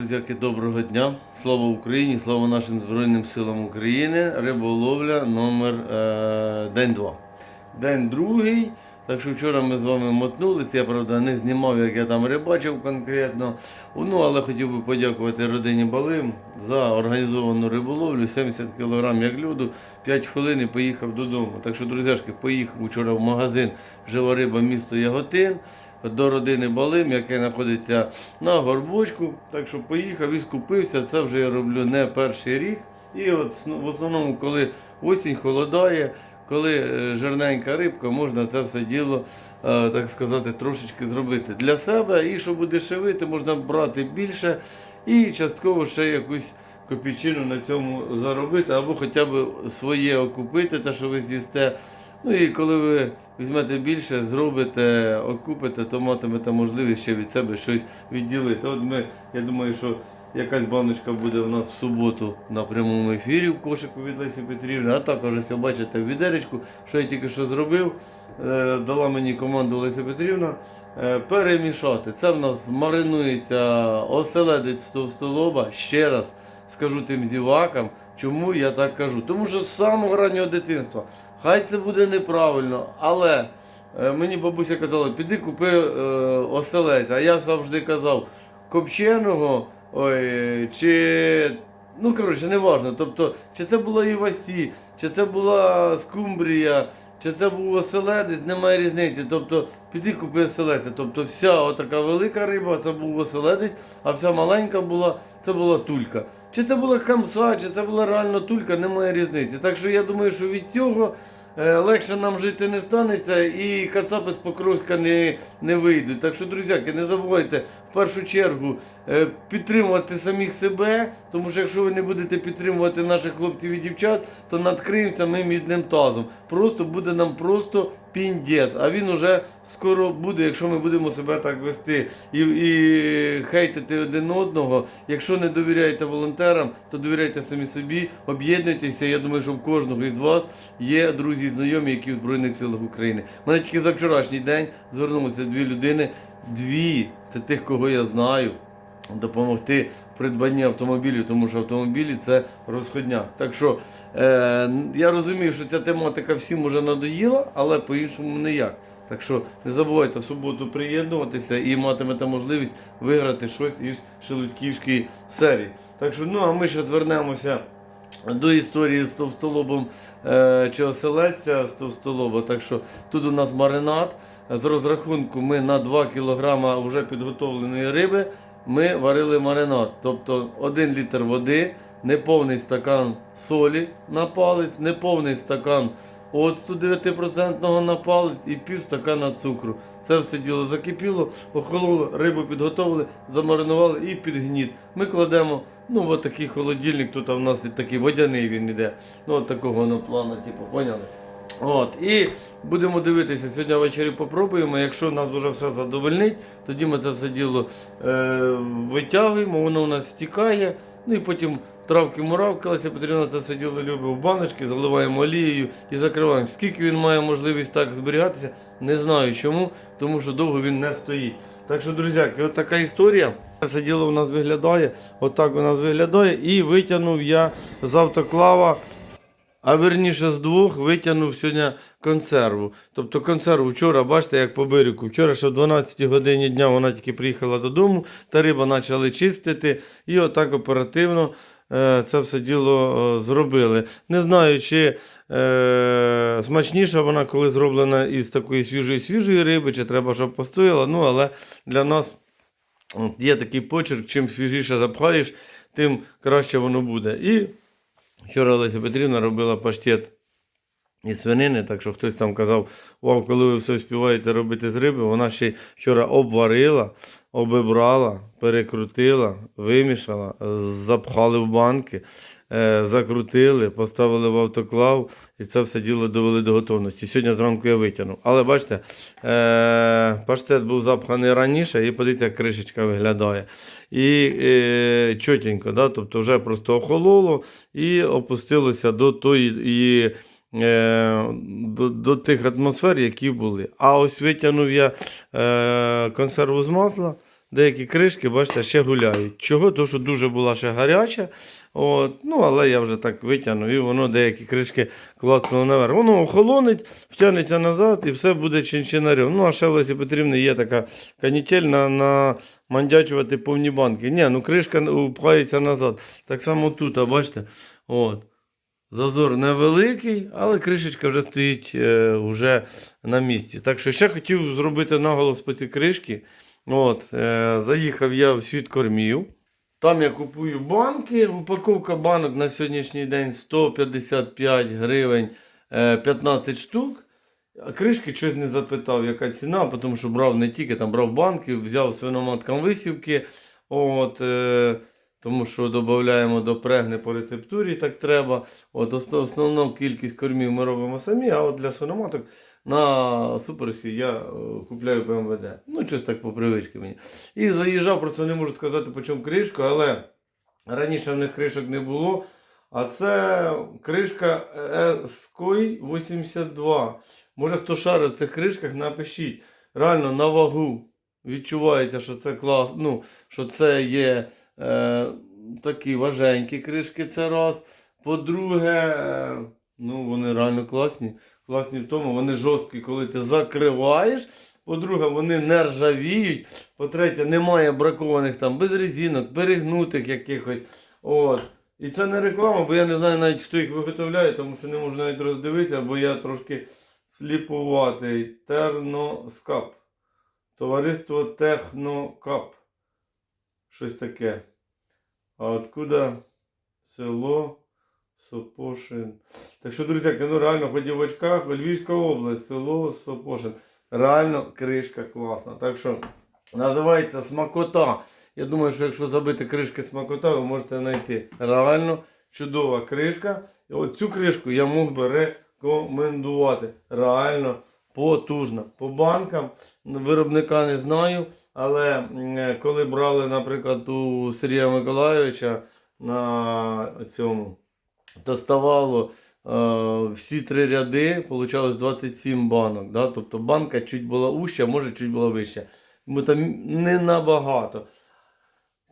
Друзяки, доброго дня. Слава Україні, слава нашим Збройним силам України. Риболовля номер е, день 2. День другий. Так що вчора ми з вами мотнулися. Я правда не знімав, як я там рибачив конкретно. Ну, але хотів би подякувати родині Балим за організовану риболовлю. 70 кг як люду, 5 хвилин і поїхав додому. Так що, друзяшки, поїхав вчора в магазин Жива риба місто Яготин до родини Балим, яке знаходиться на горбочку. Так що поїхав і скупився. Це вже я роблю не перший рік. І от ну, в основному, коли осінь холодає, коли е, жирненька рибка, можна це все діло, е, так сказати, трошечки зробити для себе. І щоб удешевити, можна брати більше і частково ще якусь копійчину на цьому заробити, або хоча б своє окупити, те, що ви з'їсте. Ну і коли ви візьмете більше, зробите, окупите, то матимете можливість ще від себе щось відділити. От ми, я думаю, що якась баночка буде у нас в суботу на прямому ефірі в кошику від Лесі Петрівни, а також ось бачите в відеречку, що я тільки що зробив. Е, Дала мені команду Леся Петрівна е, перемішати. Це в нас маринується оселедець товстолоба. Ще раз скажу тим зівакам, чому я так кажу. Тому що з самого раннього дитинства, хай це буде неправильно, але е, мені бабуся казала, піди купи е, оселець. А я завжди казав, копченого ой, чи. Ну, коротше, не важно. Тобто, чи це була Івасі, чи це була скумбрія, чи це був оселедець, немає різниці. Тобто, піди купи оселедця. Тобто, вся отака велика риба, це був оселедець, а вся маленька була, це була тулька. Чи це була хамса, чи це була реально тулька, немає різниці. Так що я думаю, що від цього е, легше нам жити не станеться і кацапи з Покровська не, не вийдуть. Так що, друзяки, не забувайте першу чергу е, підтримувати самих себе, тому що якщо ви не будете підтримувати наших хлопців і дівчат, то надкриємося ми мідним тазом. Просто буде нам просто піндєс. А він уже скоро буде, якщо ми будемо себе так вести і, і хейтити один одного. Якщо не довіряєте волонтерам, то довіряйте самі собі, об'єднуйтеся. Я думаю, що в кожного із вас є друзі і знайомі, які в Збройних силах України. Мене тільки за вчорашній день звернулися дві людини. Дві це тих, кого я знаю допомогти в придбанні автомобілів, тому що автомобілі це розходняк. Так що е, я розумію, що ця тематика всім уже надоїла, але по-іншому ніяк. Так що не забувайте в суботу приєднуватися і матимете можливість виграти щось із Шелудьківської серії. Так що, ну а ми ще звернемося до історії з товстолобом е, чи оселедця з товстолоба. Так що тут у нас маринад. З розрахунку ми на 2 кг вже підготовленої риби ми варили маринад. Тобто 1 літр води, неповний стакан солі на палець, неповний стакан оцту 9% на палець і пів стакана цукру. Це все діло закипіло, охололо, рибу підготовили, замаринували і під гніт. Ми кладемо, ну от такий холодильник, тут у нас і такий водяний він іде. Ну от такого воно плану, типу, поняли? От, і будемо дивитися, сьогодні ввечері попробуємо. Якщо нас вже все задовольнить, тоді ми це все діло е, витягуємо, воно у нас стікає. Ну і потім травки муравки, Леся Петрівна це все діло любить в баночки, заливаємо олією і закриваємо. Скільки він має можливість так зберігатися, не знаю чому, тому що довго він не стоїть. Так що, друзяки, от така історія. Це діло у нас виглядає, отак у нас виглядає. І витягнув я з автоклава а верніше з двох витягнув сьогодні консерву. Тобто консерву вчора, бачите, як по бирику. Вчора ще в 12 годині дня вона тільки приїхала додому, та риба почали чистити. І отак оперативно е, це все діло е, зробили. Не знаю, чи е, смачніша вона, коли зроблена із такої свіжої свіжої риби, чи треба, щоб постояла. Ну, але для нас є такий почерк, чим свіжіше запхаєш, тим краще воно буде. І Вчора Олеся Петрівна робила паштет із свинини, так що хтось там казав, вау, коли ви все співаєте робити з риби, вона ще вчора обварила, обібрала, перекрутила, вимішала, запхали в банки, е, закрутили, поставили в автоклав і це все діло довели до готовності. Сьогодні зранку я витягнув. Але бачите, е, паштет був запханий раніше, і подивіться, як кришечка виглядає. І е, чотенько, да? тобто вже просто охололо і опустилося до тої. Е, до, до тих атмосфер, які були. А ось витягнув я е, консерву з масла. деякі кришки, бачите, ще гуляють. Чого? Тому що дуже була ще гаряча. От, ну, але я вже так витягнув, і воно деякі кришки клацнуло наверх. Воно охолонить, втягнеться назад і все буде чинчинарем. Ну, а ще в Лесі Петрівни є така канітель на, на мандячувати повні банки. Ні, ну кришка упхається назад. Так само тут, а бачите, от. Зазор невеликий, але кришечка вже стоїть е, вже на місці. Так що ще хотів зробити наголос по ці кришки. От, е, заїхав я в світ кормів. Там я купую банки. Упаковка банок на сьогоднішній день 155 гривень е, 15 штук. А кришки щось не запитав, яка ціна, тому що брав не тільки там брав банки, взяв свиноматкам висівки. От, е, тому що додаємо до прегни по рецептурі, так треба. От, ос- основну кількість кормів ми робимо самі, а от для свиноматок на суперсі я е, купляю ПМВД. Ну, щось так по привичці мені. І заїжджав, просто не можу сказати, по чому кришка, але раніше в них кришок не було. А це кришка Ской 82. Може хто шарить в цих кришках, напишіть. Реально на вагу відчувається, що це клас, ну, що це є е, такі важенькі кришки, це раз. По-друге, ну вони реально класні. Класні в тому, вони жорсткі, коли ти закриваєш. По-друге, вони не ржавіють. По-третє, немає бракованих там без резинок, перегнутих якихось. От. І це не реклама, бо я не знаю навіть хто їх виготовляє, тому що не можу навіть роздивитися, бо я трошки сліпуватий. Терноскап. Товариство Технокап. Щось таке. А откуда село Сопошин? Так що, друзі, ну реально ходив в очках, Львівська область, село Сопошин. Реально кришка класна. Так що називається смакота. Я думаю, що якщо забити кришки смакота, ви можете знайти. Реально чудова кришка. І от цю кришку я мог би рекомендувати. Реально потужна. По банкам виробника не знаю. Але коли брали, наприклад, у Сергія Миколайовича на цьому, то е, всі три ряди, получалось 27 банок. Да? Тобто банка чуть була уща, може чуть була вища. Бо там не набагато.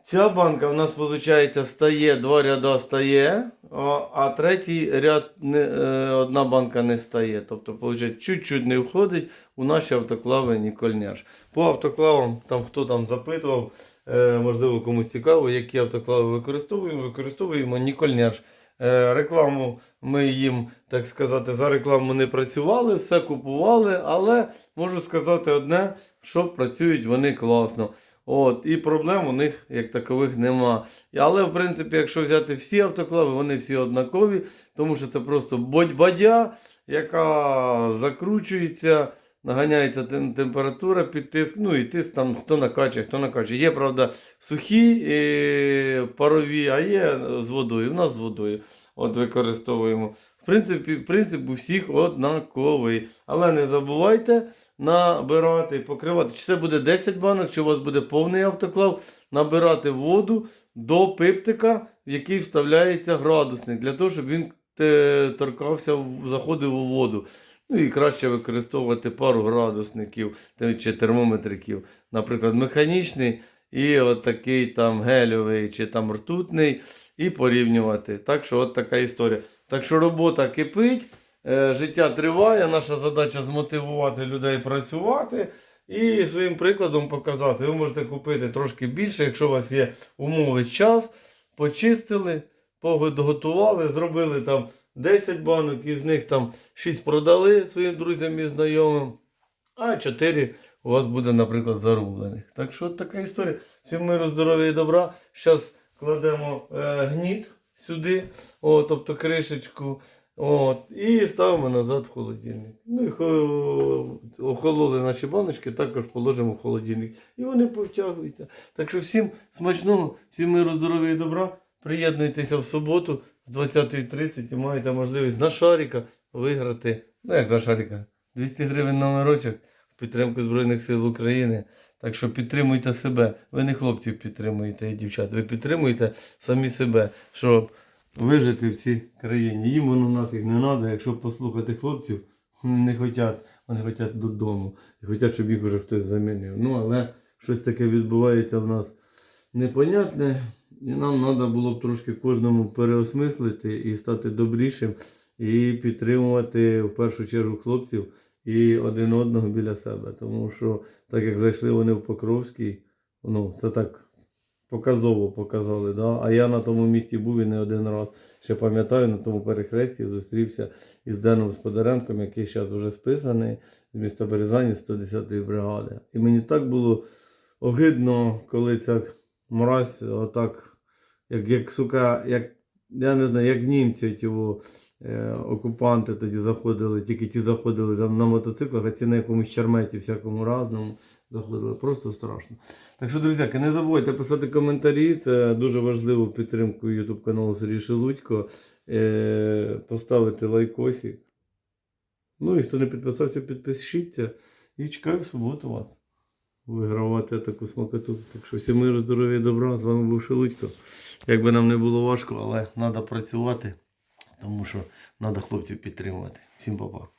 Ця банка у нас, виходить, стає, два ряда стає, а, а третій ряд не, е, одна банка не стає. Тобто, виходить, чуть-чуть не входить у наші автоклави Нікольняш. По автоклавам, там хто там запитував, е, можливо, комусь цікаво, які автоклави використовуємо, використовуємо Нікольняш. Е, рекламу ми їм, так сказати, за рекламу не працювали, все купували, але можу сказати одне, що працюють вони класно. От, і проблем у них як такових нема. Але, в принципі, якщо взяти всі автоклави, вони всі однакові, тому що це просто бодь-бадя, яка закручується, наганяється температура під тиск. Ну і тиск там хто накачує, хто накачує. Є, правда, сухі е, парові, а є з водою. У нас з водою. От використовуємо. Принципі, принцип у всіх однаковий. Але не забувайте набирати, покривати. Чи це буде 10 банок, чи у вас буде повний автоклав, набирати воду до пиптика, в який вставляється градусник, для того, щоб він е, торкався, заходив у воду. Ну і краще використовувати пару градусників чи термометриків. Наприклад, механічний і от такий там гельовий чи там ртутний, і порівнювати. Так що от така історія. Так що робота кипить. Е, Життя триває, наша задача змотивувати людей працювати і своїм прикладом показати. Ви можете купити трошки більше, якщо у вас є умови час, почистили, поготували, зробили там 10 банок, із них там 6 продали своїм друзям і знайомим, а 4 у вас буде, наприклад, зарублених. Так що от така історія. Всім миру, здоров'я і добра. Зараз кладемо е, гніт сюди, о, тобто кришечку. От, і ставимо назад в холодильник. Ну і хо- охололи наші баночки, також положимо в холодильник. І вони повтягуються. Так що всім смачного, всім миру, здоров'я і добра. Приєднуйтеся в суботу з 20.30 і маєте можливість на шаріка виграти. Ну як за шаріка? 200 гривень номерочок в підтримку Збройних сил України. Так що підтримуйте себе. Ви не хлопців підтримуєте і дівчат, ви підтримуєте самі себе, щоб вижити в цій країні. Їм воно нафіг не треба, якщо послухати хлопців, не хочуть, вони хочуть додому. І хочуть, щоб їх уже хтось замінив. Ну, але щось таке відбувається в нас непонятне. І нам треба було б трошки кожному переосмислити і стати добрішим, і підтримувати в першу чергу хлопців і один одного біля себе. Тому що, так як зайшли вони в Покровський, ну, це так показово показали. Да? А я на тому місці був і не один раз. Ще пам'ятаю, на тому перехресті зустрівся із Деном Сподаренком, який зараз вже списаний з міста Березані 110-ї бригади. І мені так було огидно, коли ця мразь отак, як, як сука, як, я не знаю, як німці е, окупанти тоді заходили, тільки ті заходили там на мотоциклах, а ці на якомусь черметі всякому разному заходили. Просто страшно. Так що, друзяки, не забувайте писати коментарі. Це дуже важливо підтримку YouTube каналу Сергій Шелудько. Е, поставити лайкосик. Ну і хто не підписався, підпишіться. І чекаю в суботу вас. Вигравати таку смакоту. Так що всім миру, здоров'я і добра. З вами був Шелудько. Як би нам не було важко, але треба працювати, тому що треба хлопців підтримувати. Всім па-па.